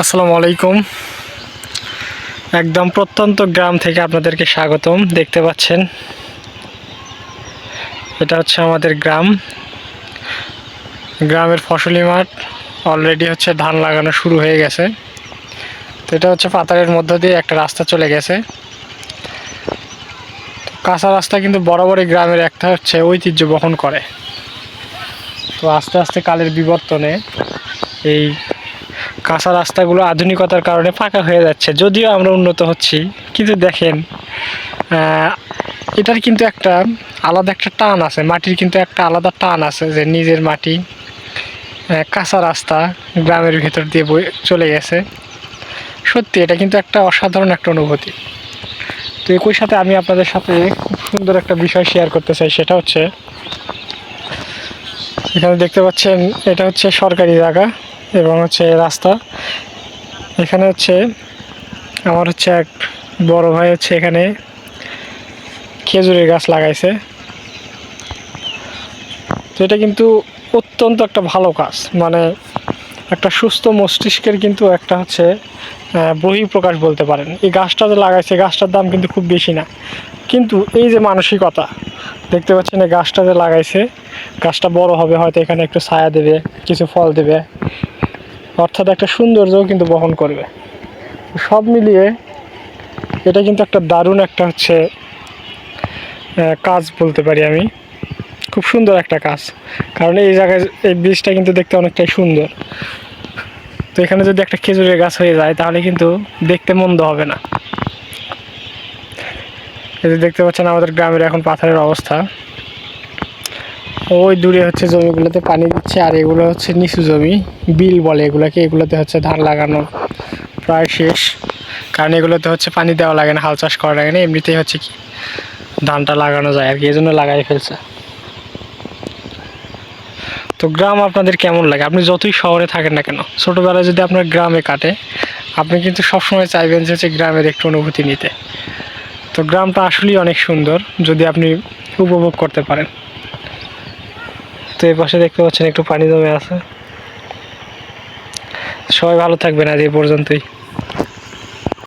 আসসালামু আলাইকুম। একদম প্রত্যন্ত গ্রাম থেকে আপনাদেরকে স্বাগতম। দেখতে পাচ্ছেন, এটা হচ্ছে আমাদের গ্রাম। গ্রামের ফসলি মাঠ অলরেডি হচ্ছে ধান লাগানো শুরু হয়ে গেছে। তো এটা হচ্ছে পাতারের মধ্য দিয়ে একটা রাস্তা চলে গেছে। কাঁচা রাস্তা কিন্তু বরাবরই গ্রামের একটা হচ্ছে ঐতিহ্য বহন করে। তো আস্তে আস্তে কালের বিবর্তনে এই কাঁচা রাস্তাগুলো আধুনিকতার কারণে ফাঁকা হয়ে যাচ্ছে। যদিও আমরা উন্নত হচ্ছি, কিন্তু দেখেন এটার কিন্তু একটা আলাদা একটা টান আছে, মাটির কিন্তু একটা আলাদা টান আছে যে নিজের মাটি কাঁচা রাস্তা গ্রামের ভেতর দিয়ে চলে গেছে। সত্যি, এটা কিন্তু একটা অসাধারণ একটা অনুভূতি। তো একই সাথে আমি আপনাদের সাথে খুব সুন্দর একটা বিষয় শেয়ার করতে চাই, সেটা হচ্ছে, এখানে দেখতে পাচ্ছেন, এটা হচ্ছে সরকারি জায়গা। এবং হচ্ছে রাস্তা। এখানে হচ্ছে আমার হচ্ছে এক বড় ভাই হচ্ছে এখানে খেজুরের গাছ লাগাইছে। তো এটা কিন্তু অত্যন্ত একটা ভালো কাজ। মানে একটা সুস্থ মস্তিষ্কের কিন্তু একটা হচ্ছে বহি প্রকাশ বলতে পারেন। এই গাছটা যে লাগাইছে, গাছটার দাম কিন্তু খুব বেশি না। কিন্তু এই যে মানসিকতা, দেখতে পাচ্ছেন এই গাছটা যে লাগাইছে, গাছটা বড় হবে, হয়তো এখানে একটু ছায়া দেবে, কিছু ফল দেবে। অর্থাৎ একটা সৌন্দর্যও কিন্তু বহন করবে। সব মিলিয়ে এটা কিন্তু একটা দারুণ একটা হচ্ছে কাজ বলতে পারি আমি। খুব সুন্দর একটা কাজ। কারণ এই জায়গায় এই বীজটা কিন্তু দেখতে অনেকটাই সুন্দর। তো এখানে যদি একটা খেজুরের গাছ হয়ে যায়, তাহলে কিন্তু দেখতে মন্দ হবে না। এই যে দেখতে পাচ্ছেন আমাদের গ্রামের এখন পাথরের অবস্থা। ওই দূরে হচ্ছে জমিগুলোতে পানি দিচ্ছে, আর এগুলো হচ্ছে নিচু জমি। বিল বলে এগুলোকে, এগুলোতে হচ্ছে ধান লাগানো প্রায় শেষ। কারণ এগুলোতে হচ্ছে পানি দেওয়া লাগে না, হাল চাষ করা লাগে না, এমনিতেই হচ্ছে কি ধানটা লাগানো যায় আর কি, এই জন্য লাগাই ফেলছে। তো গ্রাম আপনাদের কেমন লাগে? আপনি যতই শহরে থাকেন না কেন, ছোটোবেলায় যদি আপনার গ্রামে কাটে, আপনি কিন্তু সবসময় চাইবেন যে হচ্ছে গ্রামের একটু অনুভূতি নিতে। তো গ্রামটা আসলেই অনেক সুন্দর, যদি আপনি উপভোগ করতে পারেন। তো এই পাশে দেখতে পাচ্ছেন একটু পানি জমে আছে। সবাই ভালো থাকবেন আজ এই পর্যন্তই।